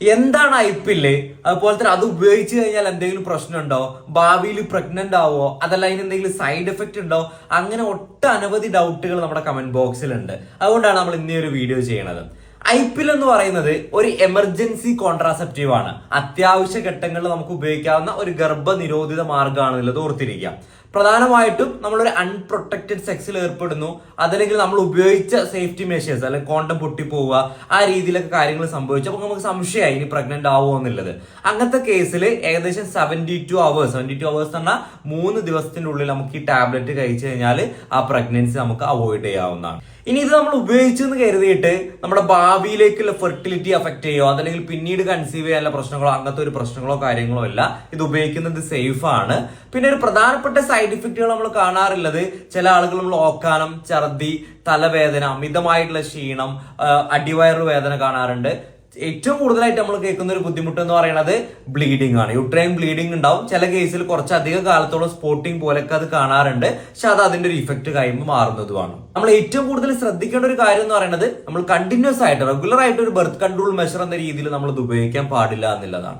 എന്താണ് I pill അതുപോലെ തന്നെ അത് ഉപയോഗിച്ച് കഴിഞ്ഞാൽ എന്തെങ്കിലും പ്രശ്നമുണ്ടോ? ഭാവിയിൽ പ്രഗ്നന്റ് ആവോ? അതല്ല അതിന് എന്തെങ്കിലും സൈഡ് എഫക്റ്റ് ഉണ്ടോ? അങ്ങനെ ഒട്ടനവധി ഡൗട്ടുകൾ നമ്മുടെ കമന്റ് ബോക്സിലുണ്ട് അതുകൊണ്ടാണ് നമ്മൾ ഇന്നീ ഒരു വീഡിയോ ചെയ്യണത്. ഐ പിൽ എന്ന് പറയുന്നത് ഒരു എമർജൻസി കോൺട്രാസെപ്റ്റീവ് ആണ്. അത്യാവശ്യ ഘട്ടങ്ങളിൽ നമുക്ക് ഉപയോഗിക്കാവുന്ന ഒരു ഗർഭനിരോധിത മാർഗമാണെന്നുള്ളത് ഓർത്തിരിക്കുക. പ്രധാനമായിട്ടും നമ്മളൊരു അൺപ്രൊട്ടക്റ്റഡ് സെക്സിൽ ഏർപ്പെടുന്നു. അതല്ലെങ്കിൽ നമ്മൾ ഉപയോഗിച്ച സേഫ്റ്റി മെഷേഴ്സ് അല്ലെങ്കിൽ കോണ്ടം പൊട്ടിപ്പോവുക ആ രീതിയിലൊക്കെ കാര്യങ്ങൾ സംഭവിച്ചു. അപ്പൊ നമുക്ക് സംശയമായി ഇനി പ്രഗ്നന്റ് ആവുമോ എന്നുള്ളത്. അങ്ങനത്തെ കേസിൽ ഏകദേശം seventy two hours seventy two hours എന്ന് പറഞ്ഞാൽ മൂന്ന് ദിവസത്തിന്റെ ഉള്ളിൽ നമുക്ക് ഈ ടാബ്ലറ്റ് കഴിച്ചു കഴിഞ്ഞാൽ ആ പ്രഗ്നൻസി നമുക്ക് അവോയ്ഡ് ചെയ്യാവുന്നതാണ്. ഇനി ഇത് നമ്മൾ ഉപയോഗിച്ചെന്ന് കരുതിയിട്ട് നമ്മുടെ ഭാവിയിലേക്കുള്ള ഫെർട്ടിലിറ്റി അഫക്റ്റ് ചെയ്യോ അതല്ലെങ്കിൽ പിന്നീട് കൺസീവ് ചെയ്യാനുള്ള പ്രശ്നങ്ങളോ അങ്ങനത്തെ ഒരു പ്രശ്നങ്ങളോ കാര്യങ്ങളോ അല്ല ഇത് ഉപയോഗിക്കുന്നത് സേഫ് ആണ്. പിന്നെ ഒരു പ്രധാനപ്പെട്ട സൈഡ് ഇഫക്റ്റുകൾ നമ്മൾ കാണാറുള്ളത് ചില ആളുകൾ നമ്മൾ ഓക്കാനം ഛർദി തലവേദന അമിതമായിട്ടുള്ള ക്ഷീണം അടിവയറു വേദന കാണാറുണ്ട്. ഏറ്റവും കൂടുതലായിട്ട് നമ്മൾ കേൾക്കുന്ന ഒരു ബുദ്ധിമുട്ട് എന്ന് പറയുന്നത് ബ്ലീഡിംഗ് ആണ്. യുട്രൈൻ ബ്ലീഡിംഗ് ഉണ്ടാവും. ചില കേസിൽ കുറച്ച് അധിക കാലത്തോളം സ്പോട്ടിംഗ് പോലൊക്കെ അത് കാണാറുണ്ട്. പക്ഷെ അത് അതിന്റെ ഒരു ഇഫക്റ്റ് കഴിയുമ്പോൾ മാറുന്നതുമാണ്. നമ്മൾ ഏറ്റവും കൂടുതൽ ശ്രദ്ധിക്കേണ്ട ഒരു കാര്യം എന്ന് പറയുന്നത് നമ്മൾ കണ്ടിന്യൂസ് ആയിട്ട് റെഗുലർ ആയിട്ട് ഒരു ബർത്ത് കൺട്രോൾ മെഷർ എന്ന രീതിയിൽ നമ്മൾ ഇത് ഉപയോഗിക്കാൻ പാടില്ല എന്നുള്ളതാണ്.